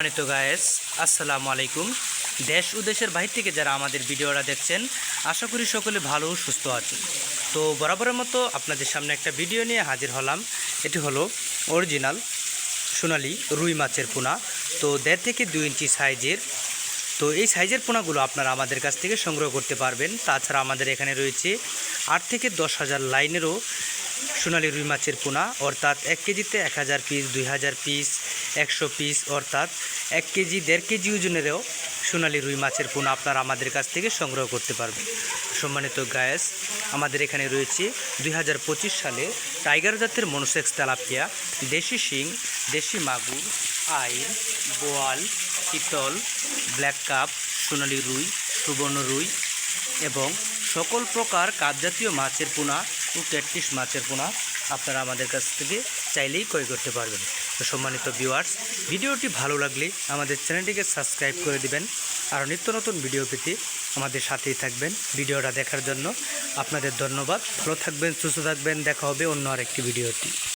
সম্মানিত গায়েস আসসালামু আলাইকুম। দেশ ও দেশের বাহির থেকে যারা আমাদের ভিডিওটা দেখছেন, আশা করি সকলে ভালো সুস্থ আছেন। তো বরাবরের মতো আপনাদের সামনে একটা ভিডিও নিয়ে হাজির হলাম। এটি হলো অরিজিনাল সোনালি রুই মাছের পোনা। তো দেড় থেকে দুই ইঞ্চি সাইজের। তো এই সাইজের পোনাগুলো আপনারা আমাদের কাছ থেকে সংগ্রহ করতে পারবেন। তাছাড়া আমাদের এখানে রয়েছে আট থেকে দশ হাজার লাইনেরও সোনালি রুই মাছের পোনা, অর্থাৎ এক কেজিতে এক হাজার পিস দুই হাজার পিস একশো পিস অর্থাৎ এক কেজি, দেড় কেজি ওজনেরও সোনালি রুই মাছের পোনা আপনারা আমাদের কাছ থেকে সংগ্রহ করতে পারবেন। সম্মানিত গায়েস আমাদের এখানে রয়েছে দুই হাজার পঁচিশ সালে টাইগার জাতের মনোসেক্স তেলাপিয়া, দেশি শিং, দেশি মাগুর, আইল, বোয়াল চিতল ব্ল্যাক কাপ, সোনালি রুই, সুবর্ণ রুই এবং সকল প্রকার কাপজাতীয় মাছের পোনা ও ক্যাটফিশ মাছের পোনা আপনারা আমাদের কাছ থেকে চাইলেই ক্রয় করতে পারবেন। তো সম্মানিত ভিউয়ার্স ভিডিওটি ভালো লাগলে আমাদের চ্যানেলটিকে সাবস্ক্রাইব করে দিবেন আর নিত্য নতুন ভিডিও পেতে আমাদের সাথেই থাকবেন। ভিডিওটা দেখার জন্য আপনাদের ধন্যবাদ। ভালো থাকবেন, সুস্থ থাকবেন। দেখা হবে অন্য আরেকটি ভিডিওটি